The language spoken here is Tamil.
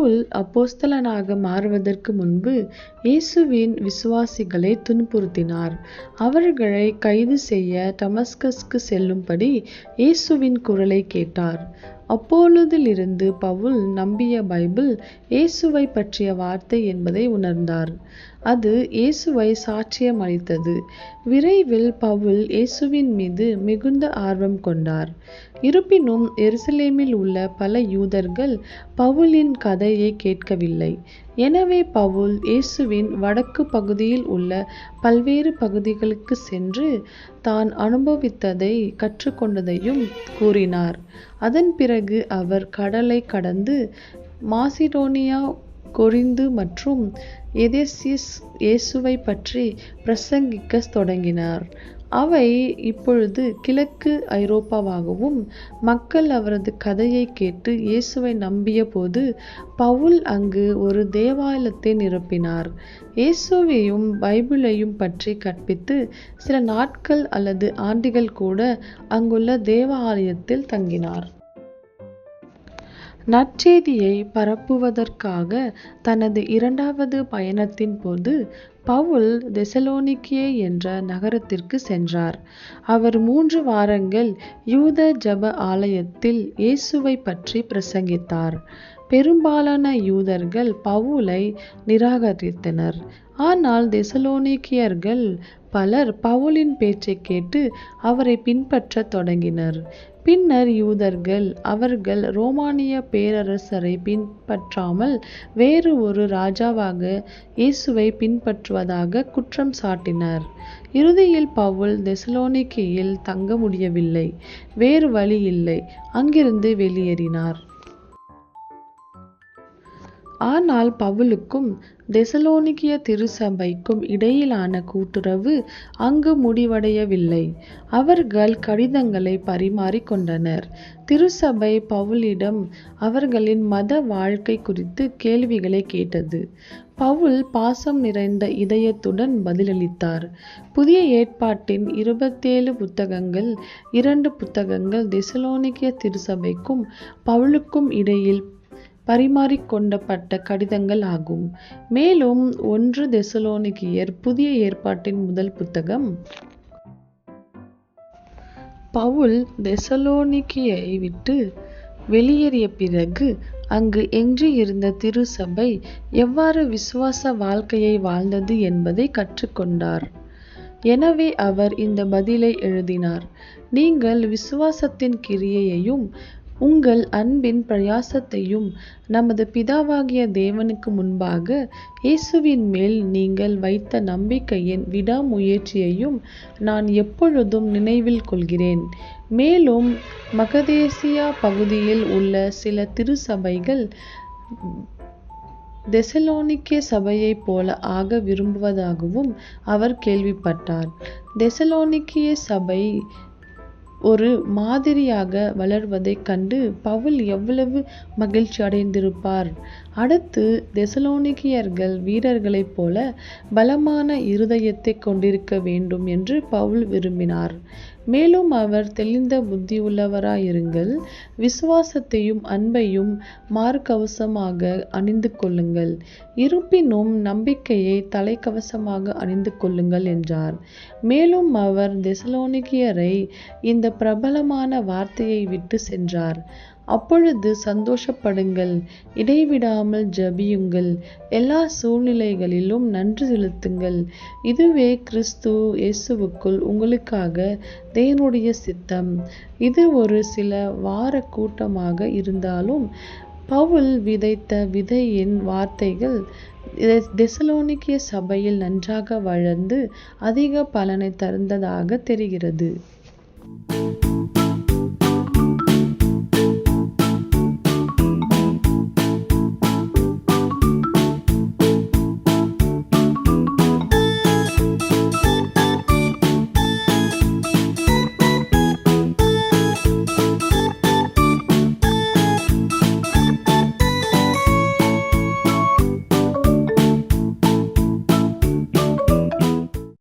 பவுல் அப்போஸ்தலனாக மாறுவதற்கு முன்பு இயேசுவின் விசுவாசிகளை துன்புறுத்தினார். அவர்களை கைது செய்ய டமஸ்கஸ்க்கு செல்லும்படி இயேசுவின் குரலை கேட்டார். அப்பொழுதிலிருந்து பவுல் நம்பிய பைபிள் இயேசுவை பற்றிய வார்த்தை என்பதை உணர்ந்தார். அது இயேசுவை சாட்சியம் அளித்தது விரைவில் பவுல் இயேசுவின் மீது மிகுந்த ஆர்வம் கொண்டார். இருப்பினும் எருசலேமில் உள்ள பல யூதர்கள் பவுலின் கதையை கேட்கவில்லை. எனவே பவுல் இயேசுவின் வடக்கு பகுதியில் உள்ள பல்வேறு பகுதிகளுக்கு சென்று தான் அனுபவித்ததை கற்றுக்கொண்டதையும் கூறினார். அதன் பிறகு அவர் கடலை கடந்து மாசிடோனியா கொரிந்து மற்றும் எதேசியஸ் இயேசுவை பற்றி பிரசங்கிக்க தொடங்கினார். அவை இப்பொழுது கிழக்கு ஐரோப்பாவாகவும் மக்கள் அவரது கதையை கேட்டு இயேசுவை நம்பிய போது பவுல் அங்கு ஒரு தேவாலயத்தை நிரப்பினார். இயேசுவையும் பைபிளையும் பற்றி கற்பித்து சில நாட்கள் அல்லது ஆண்டுகள் கூட அங்குள்ள தேவாலயத்தில் தங்கினார். நற்செய்தியை பரப்புவதற்காக தனது இரண்டாவது பயணத்தின் போது பவுல் தெசலோனிக்கே என்ற நகரத்திற்கு சென்றார். அவர் மூன்று வாரங்கள் யூத ஜப ஆலயத்தில் இயேசுவை பற்றி பிரசங்கித்தார். பெரும்பாலான யூதர்கள் பவுலை நிராகரித்தனர். ஆனால் தெசலோனிக்கியர்கள் பலர் பவுலின் பேச்சை கேட்டு அவரை பின்பற்றத் தொடங்கினர். பின்னர் யூதர்கள் அவர்கள் ரோமானிய பேரரசரை பின்பற்றாமல் வேறு ஒரு ராஜாவாக இயேசுவை பின்பற்றுவதாக குற்றம் சாட்டினர். இறுதியில் பவுல் தெசலோனிக்கியில் தங்க முடியவில்லை. வேறு வழி இல்லை. அங்கிருந்து வெளியேறினார். ஆனால் பவுலுக்கும் தெசலோனிக்கிய திருச்சபைக்கும் இடையிலான கூட்டுறவு அங்கு முடிவடையவில்லை. அவர்கள் கடிதங்களை பரிமாறிக் கொண்டனர். திருச்சபை பவுலிடம் அவர்களின் மத வாழ்க்கை குறித்து கேள்விகளை கேட்டது. பவுல் பாசம் நிறைந்த இதயத்துடன் பதிலளித்தார். புதிய ஏற்பாட்டின் இருபத்தேழு புத்தகங்கள் இரண்டு புத்தகங்கள் தெசலோனிக்கிய திருச்சபைக்கும் பவுலுக்கும் இடையில் பரிமாறிக்கொண்டப்பட்ட கடிதங்கள் ஆகும். மேலும் ஒன்று தெசலோனிக்கியர் புதிய ஏற்பாட்டின் முதல் புத்தகம். பவுல் தெசலோனிக்கியை விட்டு வெளியேறிய பிறகு அங்கு எஞ்சியிருந்த திருசபை எவ்வாறு விசுவாச வாழ்க்கையை வாழ்ந்தது என்பதை கற்றுக்கொண்டார். எனவே அவர் இந்த பதிலை எழுதினார். நீங்கள் விசுவாசத்தின் கிரியையையும் உங்கள் அன்பின் பிரயாசத்தையும் நமது பிதாவாகிய தேவனுக்கு முன்பாக இயேசுவின் மேல் நீங்கள் வைத்த நம்பிக்கையின் விடாமுயற்சியையும் நான் எப்பொழுதும் நினைவில் கொள்கிறேன். மேலும் மகதேசியா பகுதியில் உள்ள சில திருசபைகள் தெசலோனிக்கே சபையைப் போல ஆக விரும்புவதாகவும் அவர் கேள்விப்பட்டார். தெசலோனிக்கிய சபை ஒரு மாதிரியாக வளர்வதைக் கண்டு பவுல் எவ்வளவு மகிழ்ச்சி அடைந்திருப்பார் அடுத்து தெசலோனிக்கியர்கள் வீரர்களைப் போல பலமான இருதயத்தை கொண்டிருக்க வேண்டும் என்று பவுல் விரும்பினார். மேலும் அவர் தெளிந்த புத்தி உள்ளவராயிருங்கள் விசுவாசத்தையும் அன்பையும் மார்க்கவசமாக அணிந்து கொள்ளுங்கள். இருப்பினும் நம்பிக்கையை தலைக்கவசமாக அணிந்து கொள்ளுங்கள் என்றார். மேலும் அவர் தெசலோனிக்கியரை இந்த பிரபலமான வார்த்தையை விட்டு சென்றார். அப்பொழுது சந்தோஷப்படுங்கள். இடைவிடாமல் ஜபியுங்கள். எல்லா சூழ்நிலைகளிலும் நன்றி செலுத்துங்கள். இதுவே கிறிஸ்து இயேசுவுக்குள் உங்களுக்காக தேவனுடைய சித்தம். இது ஒரு சில வார கூட்டமாக இருந்தாலும் பவுல் விதைத்த விதையின் வார்த்தைகள் தெசலோனிக்கிய சபையில் நன்றாக வளர்ந்து அதிக பலனை தருந்ததாக தெரிகிறது.